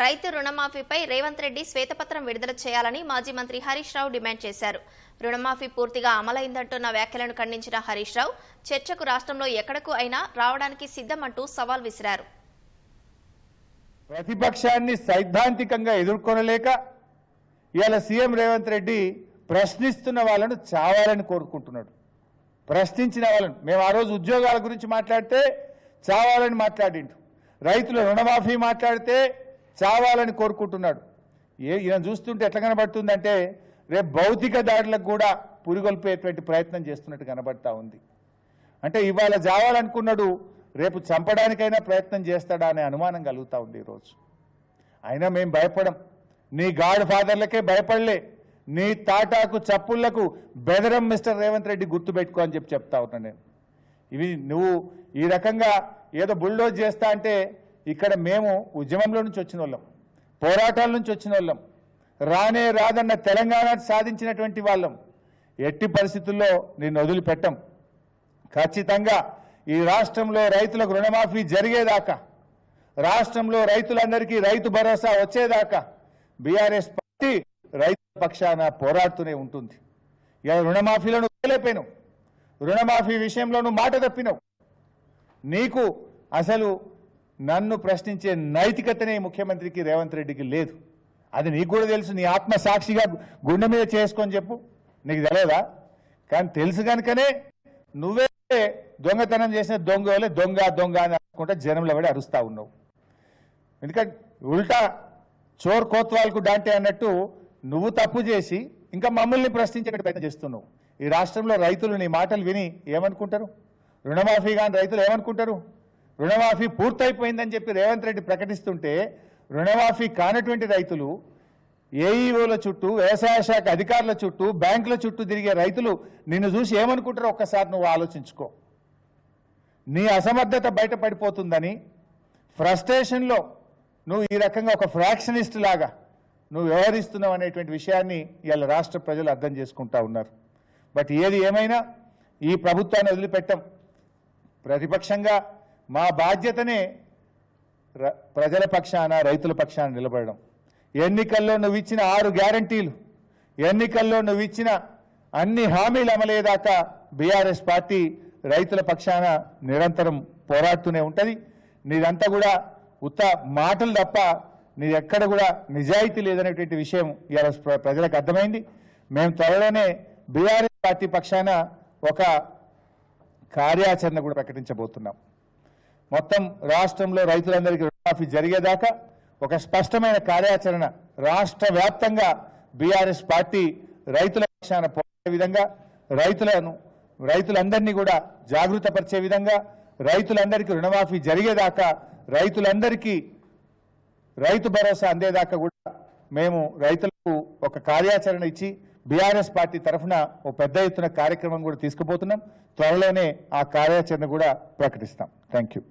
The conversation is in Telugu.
రైతు రుణమాఫీపై రేవంత్ రెడ్డి శ్వేతపత్రం విడుదల చేయాలని మాజీ మంత్రి హరీష్ రావు డిమాండ్ చేశారు. రుణమాఫీ పూర్తిగా అమలైందంటున్న వ్యాఖ్యలను ఖండించిన హరీష్ రావు చర్చకు రాష్ట్రంలో ఎక్కడకు అయినా రావడానికి సిద్ధమంటూ సవాల్ విసిరారు. ప్రతిపక్షాన్ని సైద్ధాంతికంగా ఎదుర్కొనలేక ఇవాళ సీఎం రేవంత్ రెడ్డి ప్రశ్నిస్తున్న వాళ్ళను చావాలని కోరుకుంటున్నాడు. ప్రశ్నించిన వాళ్ళను. మేము ఆ రోజు ఉద్యోగాల గురించి మాట్లాడితే చావాలని మాట్లాడిండు. రైతుల రుణమాఫీ మాట్లాడితే చావాలని కోరుకుంటున్నాడు. ఏ ఈయన చూస్తుంటే ఎట్లా కనబడుతుందంటే రేపు భౌతిక దాడులకు కూడా పురిగొల్పేటువంటి ప్రయత్నం చేస్తున్నట్టు కనబడతా ఉంది. అంటే ఇవాళ జావాలనుకున్నాడు రేపు చంపడానికైనా ప్రయత్నం చేస్తాడా అనే అనుమానం కలుగుతా ఉంది ఈరోజు. అయినా మేము భయపడం. నీ గాడ్ ఫాదర్లకే భయపడలే. నీ తాటాకు చప్పుళ్ళకు బెదరం మిస్టర్ రేవంత్ రెడ్డి గుర్తుపెట్టుకో అని చెప్పి చెప్తా ఉన్నా నేను. ఇవి నువ్వు ఈ రకంగా ఏదో బుల్డోజ్ చేస్తా అంటే ఇక్కడ మేము ఉద్యమంలో నుంచి వచ్చిన వాళ్ళం పోరాటాల నుంచి వచ్చిన వాళ్ళం రానే రాదన్న తెలంగాణ సాధించినటువంటి వాళ్ళం. ఎట్టి పరిస్థితుల్లో నేను వదిలిపెట్టం. ఖచ్చితంగా ఈ రాష్ట్రంలో రైతులకు రుణమాఫీ జరిగేదాకా రాష్ట్రంలో రైతులందరికీ రైతు భరోసా వచ్చేదాకా బీఆర్ఎస్ పార్టీ రైతు పక్షాన పోరాడుతూనే ఉంటుంది. ఇలా రుణమాఫీలను వదిలేపోయినావు రుణమాఫీ విషయంలోనూ మాట తప్పినావు. నీకు అసలు నన్ను ప్రశ్నించే నైతికతనే ముఖ్యమంత్రికి రేవంత్ రెడ్డికి లేదు. అది నీకు కూడా తెలుసు నీ ఆత్మ సాక్షిగా గుండె మీద చేసుకొని చెప్పు. నీకు తెలియదా కానీ తెలుసు కనుకనే నువ్వే దొంగతనం చేసిన దొంగ దొంగ దొంగ అని అనుకుంటా జనంలో పడి అరుస్తా ఉన్నావు. ఎందుకంటే ఉల్టా చోర్ కోత్వాల్కు డాంటే అన్నట్టు నువ్వు తప్పు చేసి ఇంకా మమ్మల్ని ప్రశ్నించే ప్రయత్నం చేస్తున్నావు. ఈ రాష్ట్రంలో రైతులు నీ మాటలు విని ఏమనుకుంటారు? రుణమాఫీ కానీ రైతులు ఏమనుకుంటారు? రుణమాఫీ పూర్తయిపోయిందని చెప్పి రేవంత్ రెడ్డి ప్రకటిస్తుంటే రుణమాఫీ కానటువంటి రైతులు ఏఈఓల చుట్టూ వ్యవసాయ శాఖ అధికారుల చుట్టూ బ్యాంకుల చుట్టూ తిరిగే రైతులు నిన్ను చూసి ఏమనుకుంటారో ఒక్కసారి నువ్వు ఆలోచించుకో. నీ అసమర్థత బయటపడిపోతుందని ఫ్రస్ట్రేషన్లో నువ్వు ఈ రకంగా ఒక ఫ్రాక్షనిస్ట్ లాగా నువ్వు వ్యవహరిస్తున్నావు అనేటువంటి విషయాన్ని ఇవాళ రాష్ట్ర ప్రజలు అర్థం చేసుకుంటా ఉన్నారు. బట్ ఏది ఏమైనా ఈ ప్రభుత్వాన్ని వదిలిపెట్టం. ప్రతిపక్షంగా మా బాధ్యతనే ర- ప్రజల పక్షాన రైతుల పక్షాన నిలబడడం. ఎన్నికల్లో నువ్వు ఇచ్చిన ఆరు గ్యారంటీలు ఎన్నికల్లో నువ్వు ఇచ్చిన అన్ని హామీలు అమలేదాకా బీఆర్ఎస్ పార్టీ రైతుల పక్షాన నిరంతరం పోరాడుతూనే ఉంటుంది. నీదంతా కూడా ఉత్త మాటలు తప్ప నీ ఎక్కడ కూడా నిజాయితీ లేదనేటువంటి విషయం ఇవాళ ప్ర- ప్రజలకు అర్థమైంది. మేము త్వరలోనే బీఆర్ఎస్ పార్టీ పక్షాన ఒక కార్యాచరణ కూడా ప్రకటించబోతున్నాం. మొత్తం రాష్ట్రంలో రైతులందరికీ రుణమాఫీ జరిగేదాకా ఒక స్పష్టమైన కార్యాచరణ రాష్ట్ర వ్యాప్తంగా బీఆర్ఎస్ పార్టీ రైతుల పక్షాన పోరాడే విధంగా రైతులను రైతులందరినీ కూడా జాగృతపరిచే విధంగా రైతులందరికీ రుణమాఫీ జరిగేదాకా రైతులందరికీ రైతు భరోసా అందేదాకా కూడా మేము రైతులకు ఒక కార్యాచరణ ఇచ్చి బీఆర్ఎస్ పార్టీ తరఫున ఓ పెద్ద ఎత్తున కార్యక్రమం కూడా తీసుకుపోతున్నాం. త్వరలోనే ఆ కార్యాచరణ కూడా ప్రకటిస్తాం. Thank you.